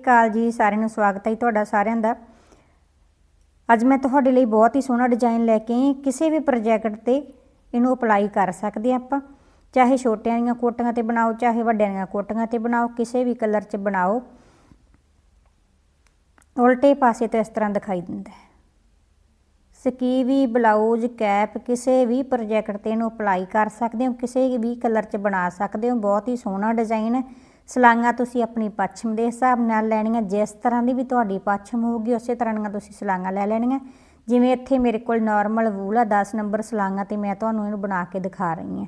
ਅਕਾਲ ਜੀ, ਸਾਰਿਆਂ ਨੂੰ ਸਵਾਗਤ ਹੈ ਜੀ ਤੁਹਾਡਾ ਸਾਰਿਆਂ ਦਾ। ਅੱਜ ਮੈਂ ਤੁਹਾਡੇ ਲਈ ਬਹੁਤ ਹੀ ਸੋਹਣਾ ਡਿਜ਼ਾਈਨ ਲੈ ਕੇ ਆਈ ਕਿਸੇ ਵੀ ਪ੍ਰੋਜੈਕਟ ਤੇ ਇਹਨੂੰ ਅਪਲਾਈ ਕਰ ਸਕਦੇ ਹਾਂ ਆਪਾਂ। ਚਾਹੇ ਛੋਟਿਆਂ ਦੀਆਂ ਕੋਟੀਆਂ ਤੇ ਬਣਾਓ, ਚਾਹੇ ਵੱਡਿਆਂ ਦੀਆਂ ਕੋਟੀਆਂ ਤੇ ਬਣਾਓ, ਕਿਸੇ ਵੀ ਕਲਰ 'ਚ ਬਣਾਓ। ਉਲਟੇ ਪਾਸੇ ਤੋਂ ਇਸ ਤਰ੍ਹਾਂ ਦਿਖਾਈ ਦਿੰਦਾ ਹੈ। ਸਕੀਵੀ ਬਲਾਊਜ਼ ਕੈਪ ਕਿਸੇ ਵੀ ਪ੍ਰੋਜੈਕਟ ਤੇ ਇਹਨੂੰ ਅਪਲਾਈ ਕਰ ਸਕਦੇ ਹੋ। ਕਿਸੇ ਵੀ ਕਲਰ 'ਚ ਬਣਾ ਸਕਦੇ ਹੋ। ਬਹੁਤ ਹੀ ਸੋਹਣਾ ਡਿਜ਼ਾਈਨ ਹੈ। ਸਲਾਈਆਂ ਤੁਸੀਂ ਆਪਣੀ ਪੱਛਮ ਦੇ ਹਿਸਾਬ ਨਾਲ ਲੈਣੀਆਂ, ਜਿਸ ਤਰ੍ਹਾਂ ਦੀ ਵੀ ਤੁਹਾਡੀ ਪੱਛਮ ਹੋਊਗੀ, ਉਸੇ ਤਰ੍ਹਾਂ ਦੀਆਂ ਤੁਸੀਂ ਸਲਾਈਆਂ ਲੈ ਲੈਣੀਆਂ। ਜਿਵੇਂ ਇੱਥੇ ਮੇਰੇ ਕੋਲ ਨਾਰਮਲ ਵੂਲ ਆ 10 ਨੰਬਰ ਸਲਾਈਆਂ ਤੇ ਮੈਂ ਤੁਹਾਨੂੰ ਇਹਨੂੰ ਬਣਾ ਕੇ ਦਿਖਾ ਰਹੀ ਹਾਂ।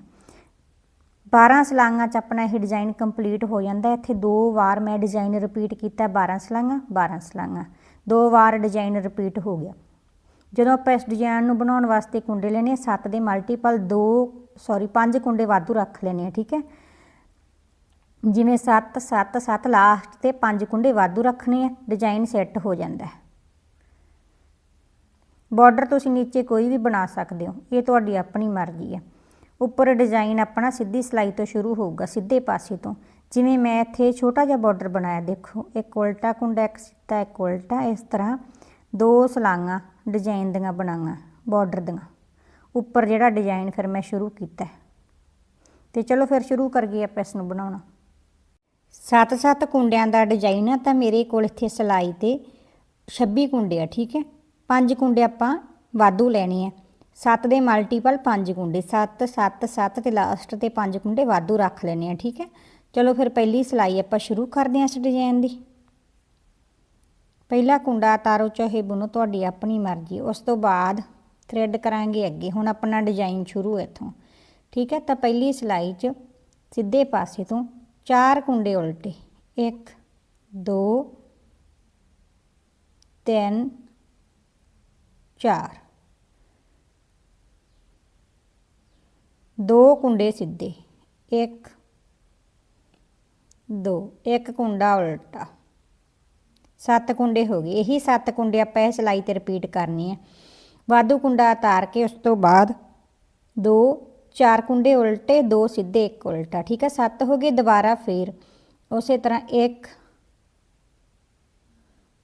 12 ਸਲਾਈਆਂ 'ਚ ਆਪਣਾ ਇਹ ਡਿਜ਼ਾਈਨ ਕੰਪਲੀਟ ਹੋ ਜਾਂਦਾ ਇੱਥੇ ਦੋ ਵਾਰ ਮੈਂ ਡਿਜ਼ਾਈਨ ਰਿਪੀਟ ਕੀਤਾ 12 ਸਲਾਈਆਂ 12 ਸਲਾਈਆਂ ਦੋ ਵਾਰ ਡਿਜ਼ਾਈਨ ਰਿਪੀਟ ਹੋ ਗਿਆ। ਜਦੋਂ ਆਪਾਂ ਇਸ ਡਿਜ਼ਾਈਨ ਨੂੰ ਬਣਾਉਣ ਵਾਸਤੇ ਕੁੰਡੇ ਲੈਣੇ 7 ਦੇ ਮਲਟੀਪਲ 2 ਸੌਰੀ 5 ਕੁੰਡੇ ਵਾਧੂ ਰੱਖ ਲੈਣੇ ਆ ਠੀਕ ਹੈ? ਜਿਵੇਂ 7 7 7 ਲਾਸਟ ਤੇ ਪੰਜ ਕੁੰਡੇ ਵਾਧੂ ਰੱਖਣੇ ਆ ਡਿਜ਼ਾਈਨ ਸੈੱਟ ਹੋ ਜਾਂਦਾ ਹੈ। ਬਾਰਡਰ ਤੁਸੀਂ ਨੀਚੇ ਕੋਈ ਵੀ ਬਣਾ ਸਕਦੇ ਹੋ, ਇਹ ਤੁਹਾਡੀ ਆਪਣੀ ਮਰਜ਼ੀ ਹੈ। ਉੱਪਰ ਡਿਜ਼ਾਈਨ ਆਪਣਾ ਸਿੱਧੀ ਸਲਾਈ ਤੋਂ ਸ਼ੁਰੂ ਹੋਊਗਾ, ਸਿੱਧੇ ਪਾਸੇ ਤੋਂ। ਜਿਵੇਂ ਮੈਂ ਇੱਥੇ ਛੋਟਾ ਜਿਹਾ ਬਾਰਡਰ ਬਣਾਇਆ, ਦੇਖੋ, ਇੱਕ ਉਲਟਾ ਕੁੰਡਾ ਇੱਕ ਸਿੱਧਾ, ਇੱਕ ਉਲਟਾ, ਇਸ ਤਰ੍ਹਾਂ ਦੋ ਸਲਾਈਆਂ ਡਿਜ਼ਾਈਨ ਦੀਆਂ ਬਣਾਈਆਂ ਬਾਰਡਰ ਦੀਆਂ। ਉੱਪਰ ਜਿਹੜਾ ਡਿਜ਼ਾਈਨ ਫਿਰ ਮੈਂ ਸ਼ੁਰੂ ਕੀਤਾ ਤੇ ਚਲੋ ਫਿਰ ਸ਼ੁਰੂ ਕਰੀਏ ਆਪਾਂ ਇਸ ਨੂੰ ਬਣਾਉਣਾ। ਸੱਤ ਸੱਤ ਕੁੰਡਿਆਂ ਦਾ ਡਿਜ਼ਾਈਨ ਆ ਤਾਂ ਮੇਰੇ ਕੋਲ ਇੱਥੇ ਸਲਾਈ ਤੇ 26 ਕੁੰਡੇ ਆ, ਠੀਕ ਹੈ? ਪੰਜ ਕੁੰਡੇ ਆਪਾਂ ਵਾਧੂ ਲੈਣੇ ਆ। 7 ਦੇ ਮਲਟੀਪਲ 5 ਕੁੰਡੇ 7 7 7 ਤੇ ਲਾਸਟ ਤੇ 5 ਕੁੰਡੇ ਵਾਧੂ ਰੱਖ ਲੈਣੇ ਆ, ਠੀਕ ਹੈ? ਚਲੋ ਫਿਰ ਪਹਿਲੀ ਸਲਾਈ ਆਪਾਂ ਸ਼ੁਰੂ ਕਰਦੇ ਹਾਂ ਇਸ ਡਿਜ਼ਾਈਨ ਦੀ। ਪਹਿਲਾ ਕੁੰਡਾ ਤਾਰੋ ਚਾਹੇ ਬੁਣੋ, ਤੁਹਾਡੀ ਆਪਣੀ ਮਰਜ਼ੀ। ਉਸ ਤੋਂ ਬਾਅਦ ਥ੍ਰੈਡ ਕਰਾਂਗੇ ਅੱਗੇ। ਹੁਣ ਆਪਣਾ ਡਿਜ਼ਾਈਨ ਸ਼ੁਰੂ ਇੱਥੋਂ। ਠੀਕ ਹੈ? ਤਾਂ ਪਹਿਲੀ ਸਲਾਈ 'ਚ ਸਿੱਧੇ ਪਾਸੇ ਤੋਂ ਚਾਰ ਕੁੰਡੇ ਉਲਟੇ। 1 2 3 4 ਦੋ ਕੁੰਡੇ ਸਿੱਧੇ। 1 2 ਇੱਕ ਕੁੰਡਾ ਉਲਟਾ। ਸੱਤ ਕੁੰਡੇ ਹੋ ਗਏ। ਇਹੀ ਸੱਤ ਕੁੰਡੇ ਆਪਾਂ ਇਹ ਸਲਾਈ ਤੇ ਰਿਪੀਟ ਕਰਨੀ ਹੈ ਵਾਧੂ ਕੁੰਡਾ ਉਤਾਰ ਕੇ ਉਸ ਤੋਂ ਬਾਅਦ ਦੋ ਚਾਰ ਕੁੰਡੇ ਉਲਟੇ ਦੋ ਸਿੱਧੇ ਇੱਕ ਉਲਟਾ ਠੀਕ ਹੈ ਸੱਤ ਹੋ ਗਏ ਦੁਬਾਰਾ ਫੇਰ ਉਸੇ ਤਰ੍ਹਾਂ 1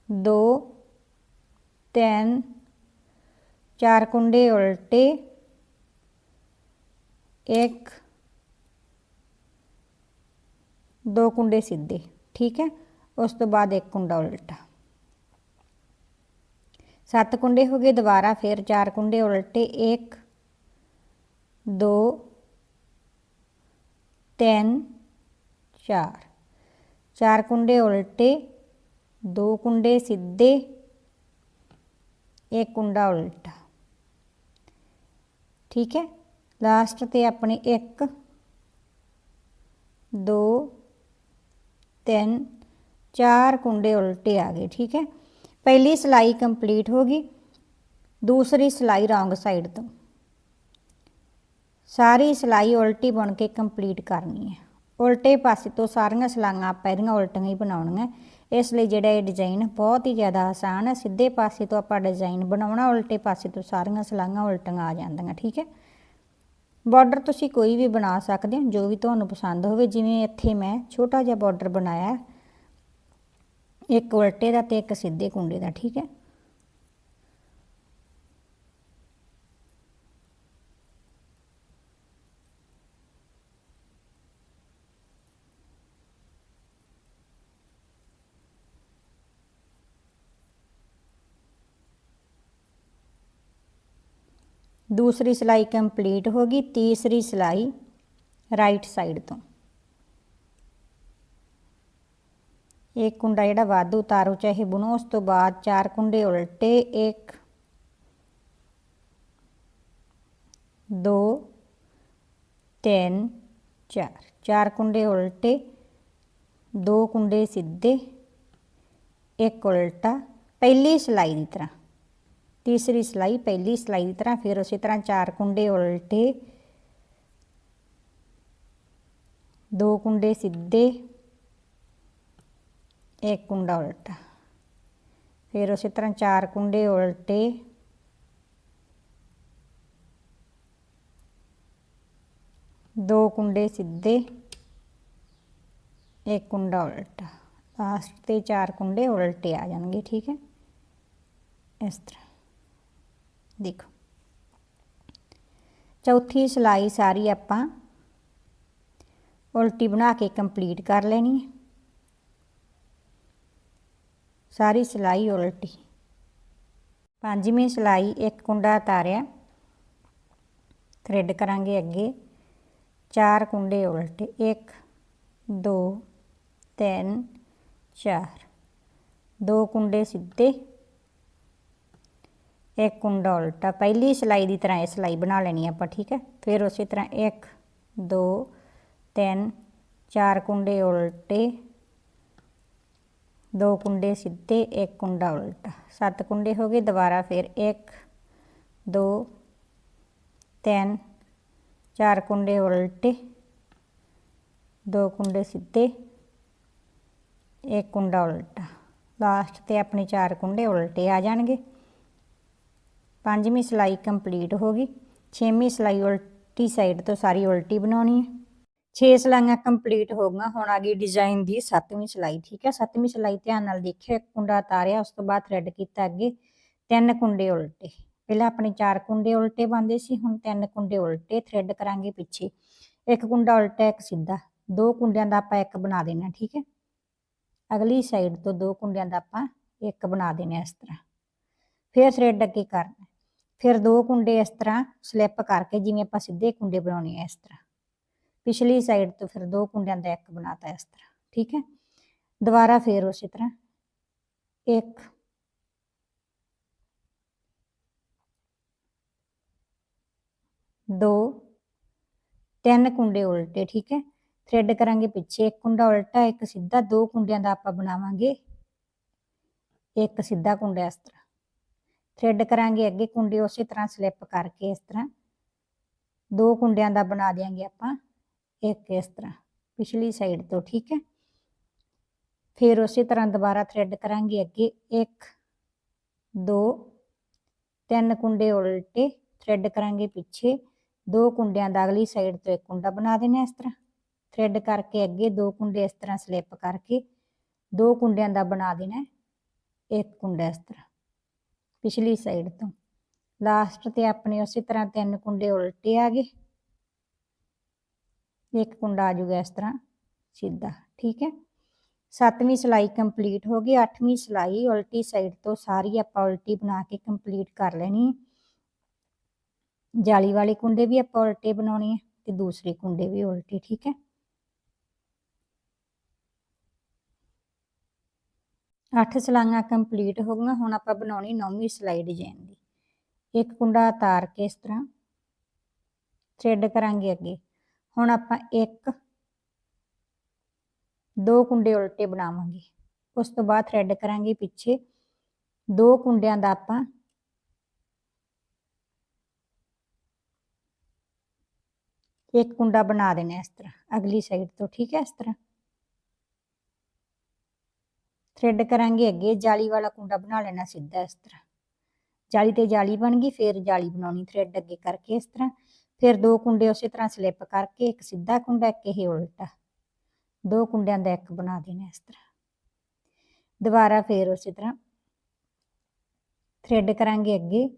2 3 ਚਾਰ ਕੁੰਡੇ ਉਲਟੇ 1 ਦੋ ਕੁੰਡੇ ਸਿੱਧੇ ਠੀਕ ਹੈ ਉਸ ਤੋਂ ਬਾਅਦ ਇੱਕ ਕੁੰਡਾ ਉਲਟਾ ਸੱਤ ਕੁੰਡੇ ਹੋ ਗਏ ਦੁਬਾਰਾ ਫਿਰ ਚਾਰ ਕੁੰਡੇ ਉਲਟੇ 1 2 3 4 ਚਾਰ ਕੁੰਡੇ ਉਲਟੇ ਦੋ ਕੁੰਡੇ ਸਿੱਧੇ ਇੱਕ ਕੁੰਡਾ ਉਲਟਾ ਠੀਕ ਹੈ ਲਾਸਟ ਤੇ ਆਪਣੇ 1 2 3 ਚਾਰ ਕੁੰਡੇ ਉਲਟੇ ਆ ਗਏ ਠੀਕ ਹੈ ਪਹਿਲੀ ਸਲਾਈ ਕੰਪਲੀਟ ਹੋ ਗਈ ਦੂਸਰੀ ਸਲਾਈ ਰੌਂਗ ਸਾਈਡ ਤੋਂ ਸਾਰੀ ਸਲਾਈ ਉਲਟੀ ਬਣ ਕੇ ਕੰਪਲੀਟ ਕਰਨੀ ਹੈ। ਉਲਟੇ ਪਾਸੇ ਤੋਂ ਸਾਰੀਆਂ ਸਲਾਈਆਂ ਆਪਾਂ ਇਹਦੀਆਂ ਉਲਟੀਆਂ ਹੀ ਬਣਾਉਣੀਆਂ। ਇਸ ਲਈ ਜਿਹੜਾ ਇਹ ਡਿਜ਼ਾਈਨ ਬਹੁਤ ਹੀ ਜ਼ਿਆਦਾ ਆਸਾਨ ਹੈ। ਸਿੱਧੇ ਪਾਸੇ ਤੋਂ ਆਪਾਂ ਡਿਜ਼ਾਈਨ ਬਣਾਉਣਾ, ਉਲਟੇ ਪਾਸੇ ਤੋਂ ਸਾਰੀਆਂ ਸਲਾਈਆਂ ਉਲਟੀਆਂ ਆ ਜਾਂਦੀਆਂ, ਠੀਕ ਹੈ? ਬਾਰਡਰ ਤੁਸੀਂ ਕੋਈ ਵੀ ਬਣਾ ਸਕਦੇ ਹੋ, ਜੋ ਵੀ ਤੁਹਾਨੂੰ ਪਸੰਦ ਹੋਵੇ। ਜਿਵੇਂ ਇੱਥੇ ਮੈਂ ਛੋਟਾ ਜਿਹਾ ਬਾਰਡਰ ਬਣਾਇਆ ਇੱਕ ਉਲਟੇ ਦਾ ਤੇ ਇੱਕ ਸਿੱਧੇ ਕੁੰਡੇ ਦਾ, ਠੀਕ ਹੈ? ਦੂਸਰੀ ਸਿਲਾਈ ਕੰਪਲੀਟ ਹੋ ਗਈ, ਤੀਸਰੀ ਸਿਲਾਈ ਰਾਈਟ ਸਾਈਡ ਤੋਂ। ਇੱਕ ਕੁੰਡਾ ਜਿਹੜਾ ਵਾਧੂ ਉਤਾਰੋ ਚਾਹੇ ਬੁਣੋ, ਉਸ ਤੋਂ ਬਾਅਦ ਚਾਰ ਕੁੰਡੇ ਉਲਟੇ 1 2 3 4 ਚਾਰ ਕੁੰਡੇ ਉਲਟੇ, ਦੋ ਕੁੰਡੇ ਸਿੱਧੇ, ਇੱਕ ਉਲਟਾ। ਪਹਿਲੀ ਸਿਲਾਈ ਦੀ ਤਰ੍ਹਾਂ। ਤੀਸਰੀ ਸਲਾਈ, ਪਹਿਲੀ ਸਲਾਈ ਦੀ ਤਰ੍ਹਾਂ ਫਿਰ ਉਸੇ ਤਰ੍ਹਾਂ ਚਾਰ ਕੁੰਡੇ ਉਲਟੇ। ਦੋ ਕੁੰਡੇ ਸਿੱਧੇ, ਇੱਕ ਕੁੰਡਾ ਉਲਟਾ। ਫਿਰ ਉਸੇ ਤਰ੍ਹਾਂ ਚਾਰ ਕੁੰਡੇ ਉਲਟੇ। ਦੋ ਕੁੰਡੇ ਸਿੱਧੇ, ਇੱਕ ਕੁੰਡਾ ਉਲਟਾ। ਲਾਸਟ ਤੇ ਚਾਰ ਕੁੰਡੇ ਉਲਟੇ ਆ ਜਾਣਗੇ, ਠੀਕ ਹੈ? ਇਸ ਤਰ੍ਹਾਂ। ਦੇਖੋ ਚੌਥੀ ਸਿਲਾਈ ਸਾਰੀ ਆਪਾਂ ਉਲਟੀ ਬਣਾ ਕੇ ਕੰਪਲੀਟ ਕਰ ਲੈਣੀ ਹੈ ਸਾਰੀ ਸਿਲਾਈ ਉਲਟੀ ਪੰਜਵੀਂ ਸਿਲਾਈ ਇੱਕ ਕੁੰਡਾ ਉਤਾਰਿਆ ਥ੍ਰੈਡ ਕਰਾਂਗੇ ਅੱਗੇ ਚਾਰ ਕੁੰਡੇ ਉਲਟੇ 1 2 3 4 ਦੋ ਕੁੰਡੇ ਸਿੱਧੇ ਇੱਕ ਕੁੰਡਾ ਉਲਟਾ, ਪਹਿਲੀ ਸਿਲਾਈ ਦੀ ਤਰ੍ਹਾਂ ਇਹ ਸਿਲਾਈ ਬਣਾ ਲੈਣੀ ਆਪਾਂ, ਠੀਕ ਹੈ? ਫਿਰ ਉਸੇ ਤਰ੍ਹਾਂ 1 2 3 ਚਾਰ ਕੁੰਡੇ ਉਲਟੇ, ਦੋ ਕੁੰਡੇ ਸਿੱਧੇ, ਇੱਕ ਕੁੰਡਾ ਉਲਟਾ। ਸੱਤ ਕੁੰਡੇ ਹੋ ਗਏ, ਦੁਬਾਰਾ ਫਿਰ 1 2 3 ਚਾਰ ਕੁੰਡੇ ਉਲਟੇ, ਦੋ ਕੁੰਡੇ ਸਿੱਧੇ, ਇੱਕ ਕੁੰਡਾ ਉਲਟਾ। ਲਾਸਟ ਤੇ ਆਪਣੇ ਚਾਰ ਕੁੰਡੇ ਉਲਟੇ ਆ ਜਾਣਗੇ। ਪੰਜਵੀਂ ਸਿਲਾਈ ਕੰਪਲੀਟ ਹੋ ਗਈ। ਛੇਵੀਂ ਸਿਲਾਈ ਉਲਟੀ ਸਾਈਡ ਤੋਂ ਸਾਰੀ ਉਲਟੀ ਬਣਾਉਣੀ ਹੈ। 6 ਸਿਲਾਈਆਂ ਕੰਪਲੀਟ ਹੋ ਗਈਆਂ। ਹੁਣ ਆ ਗਈ ਡਿਜ਼ਾਈਨ ਦੀ 7ਵੀਂ ਸਿਲਾਈ, ਠੀਕ ਹੈ? 7ਵੀਂ ਸਿਲਾਈ ਧਿਆਨ ਨਾਲ ਦੇਖਿਓ। ਇੱਕ ਕੁੰਡਾ ਉਤਾਰਿਆ, ਉਸ ਤੋਂ ਬਾਅਦ ਥ੍ਰੈਡ ਕੀਤਾ ਅੱਗੇ। ਤਿੰਨ ਕੁੰਡੇ ਉਲਟੇ। ਪਹਿਲਾਂ ਆਪਣੇ ਚਾਰ ਕੁੰਡੇ ਉਲਟੇ ਬੰਦੇ ਸੀ, ਹੁਣ ਤਿੰਨ ਕੁੰਡੇ ਉਲਟੇ ਥ੍ਰੈਡ ਕਰਾਂਗੇ ਪਿੱਛੇ। ਇੱਕ ਕੁੰਡਾ ਉਲਟਾ, ਇੱਕ ਸਿੱਧਾ। ਦੋ ਕੁੰਡਿਆਂ ਦਾ ਆਪਾਂ ਇੱਕ ਬਣਾ ਦੇਣਾ, ਠੀਕ ਹੈ? ਅਗਲੀ ਸਾਈਡ ਤੋਂ ਦੋ ਕੁੰਡਿਆਂ ਦਾ ਆਪਾਂ ਇੱਕ ਬਣਾ ਦੇਣਾ ਇਸ ਤਰ੍ਹਾਂ। ਫਿਰ ਥ੍ਰੈਡ ਅੱਗੇ ਕਰਨਾ। ਫਿਰ ਦੋ ਕੁੰਡੇ ਇਸ ਤਰ੍ਹਾਂ ਸਲਿੱਪ ਕਰਕੇ ਜਿਵੇਂ ਆਪਾਂ ਸਿੱਧੇ ਕੁੰਡੇ ਬਣਾਉਣੇ ਆ ਇਸ ਤਰ੍ਹਾਂ। ਪਿਛਲੀ ਸਾਈਡ ਤੋਂ ਫਿਰ ਦੋ ਕੁੰਡਿਆਂ ਦਾ ਇੱਕ ਬਣਾਤਾ ਇਸ ਤਰ੍ਹਾਂ, ਠੀਕ ਹੈ? ਦੁਬਾਰਾ ਫਿਰ ਉਸੇ ਤਰ੍ਹਾਂ। ਇੱਕ, ਦੋ, ਤਿੰਨ ਕੁੰਡੇ ਉਲਟੇ, ਠੀਕ ਹੈ? ਥਰੈਡ ਕਰਾਂਗੇ ਪਿੱਛੇ, ਇੱਕ ਕੁੰਡਾ ਉਲਟਾ, ਇੱਕ ਸਿੱਧਾ, ਦੋ ਕੁੰਡਿਆਂ ਦਾ ਆਪਾਂ ਬਣਾਵਾਂਗੇ। ਇੱਕ ਸਿੱਧਾ ਕੁੰਡਾ ਇਸ ਤਰ੍ਹਾਂ। ਥ੍ਰੈਡ ਕਰਾਂਗੇ ਅੱਗੇ ਕੁੰਡੇ ਉਸੇ ਤਰ੍ਹਾਂ ਸਲਿੱਪ ਕਰਕੇ ਇਸ ਤਰ੍ਹਾਂ। ਦੋ ਕੁੰਡਿਆਂ ਦਾ ਬਣਾ ਦੇਾਂਗੇ ਆਪਾਂ, ਇੱਕ ਇਸ ਤਰ੍ਹਾਂ, ਪਿਛਲੀ ਸਾਈਡ ਤੋਂ, ਠੀਕ ਹੈ? ਫਿਰ ਉਸੇ ਤਰ੍ਹਾਂ ਦੁਬਾਰਾ ਥ੍ਰੈਡ ਕਰਾਂਗੇ ਅੱਗੇ 1 2 ਤਿੰਨ ਕੁੰਡੇ ਉਲਟੇ ਥ੍ਰੈਡ ਕਰਾਂਗੇ ਪਿੱਛੇ, ਦੋ ਕੁੰਡਿਆਂ ਦਾ ਅਗਲੀ ਸਾਈਡ ਤੋਂ ਇੱਕ ਕੁੰਡਾ ਬਣਾ ਦੇਣਾ ਇਸ ਤਰ੍ਹਾਂ। ਥ੍ਰੈਡ ਕਰਕੇ ਅੱਗੇ ਦੋ ਕੁੰਡੇ ਇਸ ਤਰ੍ਹਾਂ ਸਲਿੱਪ ਕਰਕੇ ਦੋ ਕੁੰਡਿਆਂ ਦਾ ਬਣਾ ਦੇਣਾ ਇੱਕ ਕੁੰਡਾ ਇਸ ਤਰ੍ਹਾਂ। ਪਿਛਲੀ ਸਾਈਡ ਤੋਂ। ਲਾਸਟ ਤੇ ਆਪਣੇ ਉਸੇ ਤਰ੍ਹਾਂ ਤਿੰਨ ਕੁੰਡੇ ਉਲਟੇ ਆ ਗਏ। ਇੱਕ ਕੁੰਡਾ ਆ ਜਾਊਗਾ ਇਸ ਤਰ੍ਹਾਂ ਸਿੱਧਾ, ਠੀਕ ਹੈ? ਸੱਤਵੀਂ ਸਿਲਾਈ ਕੰਪਲੀਟ ਹੋ ਗਈ। ਅੱਠਵੀਂ ਸਿਲਾਈ ਉਲਟੀ ਸਾਈਡ ਤੋਂ ਸਾਰੀ ਆਪਾਂ ਉਲਟੀ ਬਣਾ ਕੇ ਕੰਪਲੀਟ ਕਰ ਲੈਣੀ ਹੈ। ਜਾਲੀ ਵਾਲੇ ਕੁੰਡੇ ਵੀ ਆਪਾਂ ਉਲਟੇ ਬਣਾਉਣੇ ਆ ਤੇ ਦੂਸਰੇ ਕੁੰਡੇ ਵੀ ਉਲਟੇ, ਠੀਕ ਹੈ? ਅੱਠ ਸਿਲਾਈਆਂ ਕੰਪਲੀਟ ਹੋ ਗਈਆਂ, ਹੁਣ ਆਪਾਂ ਬਣਾਉਣੀ ਨੌਵੀਂ ਸਿਲਾਈ ਡਿਜ਼ਾਈਨ ਦੀ। ਇੱਕ ਕੁੰਡਾ ਉਤਾਰ ਕੇ ਇਸ ਤਰ੍ਹਾਂ ਥ੍ਰੈਡ ਕਰਾਂਗੇ ਅੱਗੇ। ਹੁਣ ਆਪਾਂ ਇੱਕ, ਦੋ ਕੁੰਡੇ ਉਲਟੇ ਬਣਾਵਾਂਗੇ। ਉਸ ਤੋਂ ਬਾਅਦ ਥ੍ਰੈਡ ਕਰਾਂਗੇ ਪਿੱਛੇ। ਦੋ ਕੁੰਡਿਆਂ ਦਾ ਆਪਾਂ ਇੱਕ ਕੁੰਡਾ ਬਣਾ ਦੇਣਾ ਇਸ ਤਰ੍ਹਾਂ, ਅਗਲੀ ਸਾਈਡ ਤੋਂ, ਠੀਕ ਹੈ ਇਸ ਤਰ੍ਹਾਂ। ਥ੍ਰੈਡ ਕਰਾਂਗੇ, ਅੱਗੇ ਜਾਲੀ ਵਾਲਾ ਕੁੰਡਾ ਬਣਾ ਲੈਣਾ ਸਿੱਧਾ ਇਸ ਤਰ੍ਹਾਂ। ਜਾਲੀ ਤੇ ਜਾਲੀ ਬਣ ਗਈ, ਫਿਰ ਜਾਲੀ ਬਣਾਉਣੀ ਥ੍ਰੈਡ ਅੱਗੇ ਕਰਕੇ ਇਸ ਤਰ੍ਹਾਂ। ਫਿਰ ਦੋ ਕੁੰਡੇ ਉਸੇ ਤਰ੍ਹਾਂ ਸਲਿੱਪ ਕਰਕੇ, ਇੱਕ ਸਿੱਧਾ ਕੁੰਡਾ, ਇੱਕ ਇਹ ਉਲਟਾ। ਦੋ ਕੁੰਡਿਆਂ ਦਾ ਇੱਕ ਬਣਾ ਦੇਣਾ ਇਸ ਤਰ੍ਹਾਂ। ਦੁਬਾਰਾ ਫਿਰ ਉਸੇ ਤਰ੍ਹਾਂ ਥ੍ਰੈਡ ਕਰਾਂਗੇ ਅੱਗੇ।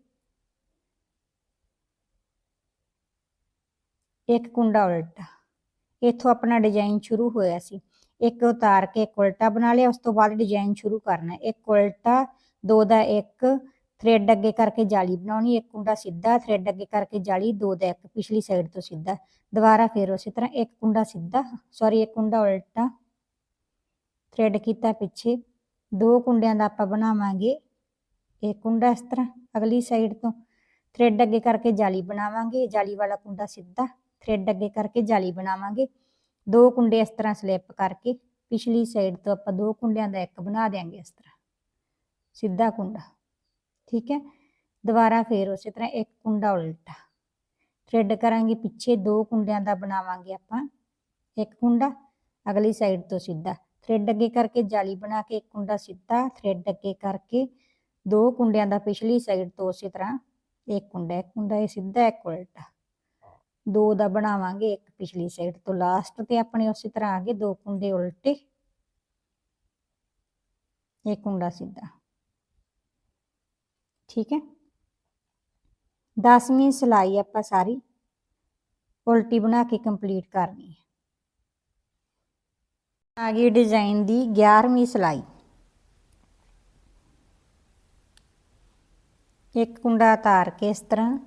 ਇੱਕ ਕੁੰਡਾ ਉਲਟਾ। ਇੱਥੋਂ ਆਪਣਾ ਡਿਜ਼ਾਈਨ ਸ਼ੁਰੂ ਹੋਇਆ ਸੀ। ਇੱਕ ਉਤਾਰ ਕੇ ਇੱਕ ਉਲਟਾ ਬਣਾ ਲਿਆ, ਉਸ ਤੋਂ ਬਾਅਦ ਡਿਜ਼ਾਈਨ ਸ਼ੁਰੂ ਕਰਨਾ। ਇੱਕ ਉਲਟਾ, ਦੋ ਦਾ ਇੱਕ ਥ੍ਰੈਡ ਅੱਗੇ ਕਰਕੇ ਜਾਲੀ ਬਣਾਉਣੀ, ਇੱਕ ਕੁੰਡਾ ਸਿੱਧਾ ਥ੍ਰੈਡ ਅੱਗੇ ਕਰਕੇ ਜਾਲੀ, ਦੋ ਦਾ ਇੱਕ ਪਿਛਲੀ ਸਾਈਡ ਤੋਂ ਸਿੱਧਾ। ਦੁਬਾਰਾ ਫਿਰ ਉਸੇ ਤਰ੍ਹਾਂ ਇੱਕ ਕੁੰਡਾ ਸਿੱਧਾ ਸੌਰੀ ਇੱਕ ਕੁੰਡਾ ਉਲਟਾ ਥ੍ਰੈਡ ਕੀਤਾ ਪਿੱਛੇ। ਦੋ ਕੁੰਡਿਆਂ ਦਾ ਆਪਾਂ ਬਣਾਵਾਂਗੇ ਇੱਕ ਕੁੰਡਾ ਇਸ ਤਰ੍ਹਾਂ ਅਗਲੀ ਸਾਈਡ ਤੋਂ। ਥ੍ਰੈਡ ਅੱਗੇ ਕਰਕੇ ਜਾਲੀ ਬਣਾਵਾਂਗੇ, ਜਾਲੀ ਵਾਲਾ ਕੁੰਡਾ ਸਿੱਧਾ ਥ੍ਰੈਡ ਅੱਗੇ ਕਰਕੇ ਜਾਲੀ ਬਣਾਵਾਂਗੇ। ਦੋ ਕੁੰਡੇ ਇਸ ਤਰ੍ਹਾਂ ਸਲਿੱਪ ਕਰਕੇ ਪਿਛਲੀ ਸਾਈਡ ਤੋਂ ਆਪਾਂ ਦੋ ਕੁੰਡਿਆਂ ਦਾ ਇੱਕ ਬਣਾ ਦੇਾਂਗੇ ਇਸ ਤਰ੍ਹਾਂ। ਸਿੱਧਾ ਕੁੰਡਾ, ਠੀਕ ਹੈ? ਦੁਬਾਰਾ ਫੇਰ ਉਸੇ ਤਰ੍ਹਾਂ ਇੱਕ ਕੁੰਡਾ ਉਲਟਾ। ਥ੍ਰੈਡ ਕਰਾਂਗੇ, ਪਿੱਛੇ ਦੋ ਕੁੰਡਿਆਂ ਦਾ ਬਣਾਵਾਂਗੇ ਆਪਾਂ। ਇੱਕ ਕੁੰਡਾ, ਅਗਲੀ ਸਾਈਡ ਤੋਂ ਸਿੱਧਾ। ਥ੍ਰੈਡ ਅੱਗੇ ਕਰਕੇ ਜਾਲੀ ਬਣਾ ਕੇ ਇੱਕ ਕੁੰਡਾ ਸਿੱਧਾ ਥ੍ਰੈਡ ਅੱਗੇ ਕਰਕੇ ਦੋ ਕੁੰਡਿਆਂ ਦਾ ਪਿਛਲੀ ਸਾਈਡ ਤੋਂ ਉਸੇ ਤਰ੍ਹਾਂ ਇੱਕ ਕੁੰਡਾ ਇੱਕ ਕੁੰਡਾ, ਇਹ ਸਿੱਧਾ, ਇੱਕ ਉਲਟਾ। ਦੋ ਦਾ ਬਣਾਵਾਂਗੇ, ਇੱਕ ਪਿਛਲੀ ਸਾਈਡ ਤੋਂ ਲਾਸਟ ਤੇ ਆਪਣੇ ਉਸੇ ਤਰ੍ਹਾਂ ਆ ਗਏ, ਦੋ ਕੁੰਡੇ ਉਲਟੇ। ਇਹ ਕੁੰਡਾ ਸਿੱਧਾ। ਠੀਕ ਹੈ? 10ਵੀਂ ਸਿਲਾਈ ਆਪਾਂ ਸਾਰੀ ਉਲਟੀ ਬਣਾ ਕੇ ਕੰਪਲੀਟ ਕਰਨੀ ਹੈ। ਆ ਗਈ ਡਿਜ਼ਾਈਨ ਦੀ 11ਵੀਂ ਸਿਲਾਈ। ਇੱਕ ਕੁੰਡਾ ਤਾਰ ਕੇ ਇਸ ਤਰ੍ਹਾਂ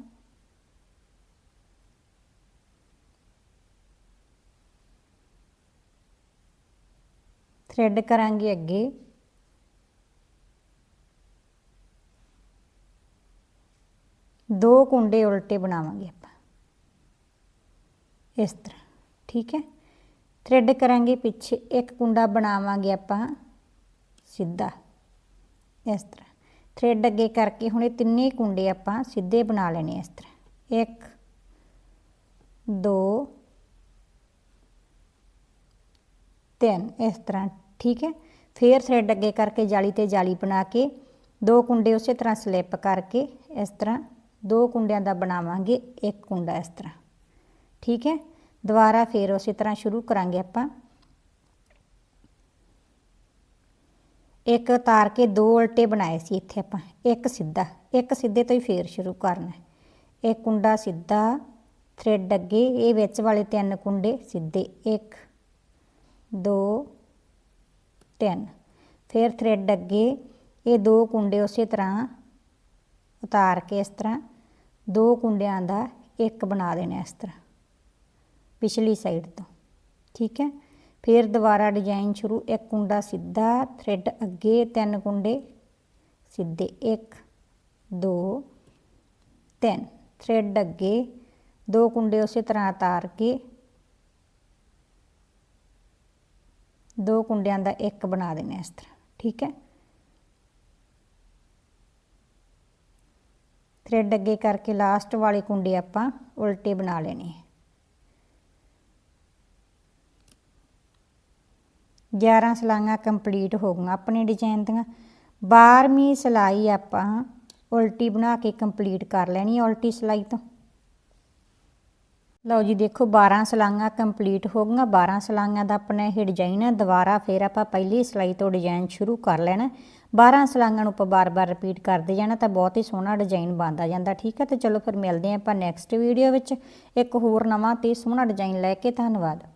ਥ੍ਰੈਡ ਕਰਾਂਗੇ ਅੱਗੇ। ਦੋ ਕੁੰਡੇ ਉਲਟੇ ਬਣਾਵਾਂਗੇ ਆਪਾਂ। ਇਸ ਤਰ੍ਹਾਂ, ਠੀਕ ਹੈ? ਥਰੈਡ ਕਰਾਂਗੇ, ਪਿੱਛੇ ਇੱਕ ਕੁੰਡਾ ਬਣਾਵਾਂਗੇ ਆਪਾਂ, ਸਿੱਧਾ। ਇਸ ਤਰ੍ਹਾਂ। ਥ੍ਰੈਡ ਅੱਗੇ ਕਰਕੇ ਹੁਣ ਇਹ ਤਿੰਨੇ ਕੁੰਡੇ ਆਪਾਂ ਸਿੱਧੇ ਬਣਾ ਲੈਣੇ ਇਸ ਤਰ੍ਹਾਂ। ਇੱਕ, ਦੋ, ਤਿੰਨ। ਇਸ ਤਰ੍ਹਾਂ ਠੀਕ ਹੈ? ਫੇਰ ਥਰੈਡ ਅੱਗੇ ਕਰਕੇ ਜਾਲੀ ਤੇ ਜਾਲੀ ਬਣਾ ਕੇ ਦੋ ਕੁੰਡੇ ਉਸੇ ਤਰ੍ਹਾਂ ਸਲਿੱਪ ਕਰਕੇ ਇਸ ਤਰ੍ਹਾਂ ਦੋ ਕੁੰਡਿਆਂ ਦਾ ਬਣਾਵਾਂਗੇ, ਇੱਕ ਕੁੰਡਾ ਇਸ ਤਰ੍ਹਾਂ। ਠੀਕ ਹੈ? ਦੁਬਾਰਾ ਫੇਰ ਉਸੇ ਤਰ੍ਹਾਂ ਸ਼ੁਰੂ ਕਰਾਂਗੇ ਆਪਾਂ। ਇੱਕ ਤਾਰ ਕੇ ਦੋ ਉਲਟੇ ਬਣਾਏ ਸੀ ਇੱਥੇ ਆਪਾਂ, ਇੱਕ ਸਿੱਧਾ, ਇੱਕ ਸਿੱਧੇ ਤੋਂ ਹੀ ਫੇਰ ਸ਼ੁਰੂ ਕਰਨਾ ਹੈ। ਇੱਕ ਕੁੰਡਾ ਸਿੱਧਾ ਥ੍ਰੈਡ ਅੱਗੇ, ਇਹ ਵਿੱਚ ਵਾਲੇ ਤਿੰਨ ਕੁੰਡੇ ਸਿੱਧੇ, ਇੱਕ, ਦੋ ਤਿੰਨ। ਫਿਰ ਥ੍ਰੈਡ ਅੱਗੇ ਇਹ ਦੋ ਕੁੰਡੇ ਉਸੇ ਤਰ੍ਹਾਂ ਉਤਾਰ ਕੇ ਇਸ ਤਰ੍ਹਾਂ ਦੋ ਕੁੰਡਿਆਂ ਦਾ ਇੱਕ ਬਣਾ ਦੇਣਾ ਇਸ ਤਰ੍ਹਾਂ ਪਿਛਲੀ ਸਾਈਡ ਤੋਂ। ਠੀਕ ਹੈ? ਫਿਰ ਦੁਬਾਰਾ ਡਿਜ਼ਾਈਨ ਸ਼ੁਰੂ, ਇੱਕ ਕੁੰਡਾ ਸਿੱਧਾ ਥ੍ਰੈਡ ਅੱਗੇ, ਤਿੰਨ ਕੁੰਡੇ ਸਿੱਧੇ 1 2 3 ਥ੍ਰੈਡ ਅੱਗੇ ਦੋ ਕੁੰਡੇ ਉਸੇ ਤਰ੍ਹਾਂ ਉਤਾਰ ਕੇ ਦੋ ਕੁੰਡਿਆਂ ਦਾ ਇੱਕ ਬਣਾ ਦੇਣਾ ਇਸ ਤਰ੍ਹਾਂ, ਠੀਕ ਹੈ? ਥ੍ਰੈਡ ਅੱਗੇ ਕਰਕੇ ਲਾਸਟ ਵਾਲੇ ਕੁੰਡੇ ਆਪਾਂ ਉਲਟੇ ਬਣਾ ਲੈਣੇ 11 ਸਲਾਈਆਂ ਕੰਪਲੀਟ ਹੋ ਗਈਆਂ ਆਪਣੇ ਡਿਜ਼ਾਈਨ ਦੀਆਂ। 12ਵੀਂ ਸਲਾਈ ਆਪਾਂ ਉਲਟੀ ਬਣਾ ਕੇ ਕੰਪਲੀਟ ਕਰ ਲੈਣੀ ਹੈ ਉਲਟੀ ਸਲਾਈ ਤੋਂ। ਲਓ ਜੀ, ਦੇਖੋ 12 ਸਲਾਈਆਂ ਕੰਪਲੀਟ ਹੋ ਗਈਆਂ। 12 ਸਲਾਈਆਂ ਦਾ ਆਪਣਾ ਇਹ ਡਿਜ਼ਾਈਨ ਹੈ। ਦੁਬਾਰਾ ਫਿਰ ਆਪਾਂ ਪਹਿਲੀ ਸਲਾਈ ਤੋਂ ਡਿਜ਼ਾਈਨ ਸ਼ੁਰੂ ਕਰ ਲੈਣਾ 12 ਸਲਾਈਆਂ ਨੂੰ ਆਪਾਂ ਬਾਰ-ਬਾਰ ਰਿਪੀਟ ਕਰਦੇ ਜਾਣਾ ਤਾਂ ਬਹੁਤ ਹੀ ਸੋਹਣਾ ਡਿਜ਼ਾਈਨ ਬਣਦਾ ਜਾਂਦਾ, ਠੀਕ ਹੈ? ਤੇ ਚਲੋ, ਫਿਰ ਮਿਲਦੇ ਹਾਂ ਆਪਾਂ ਨੈਕਸਟ ਵੀਡੀਓ ਵਿੱਚ। ਇੱਕ ਹੋਰ ਨਵਾਂ ਤੇ ਸੋਹਣਾ ਡਿਜ਼ਾਈਨ ਲੈ ਕੇ। ਧੰਨਵਾਦ।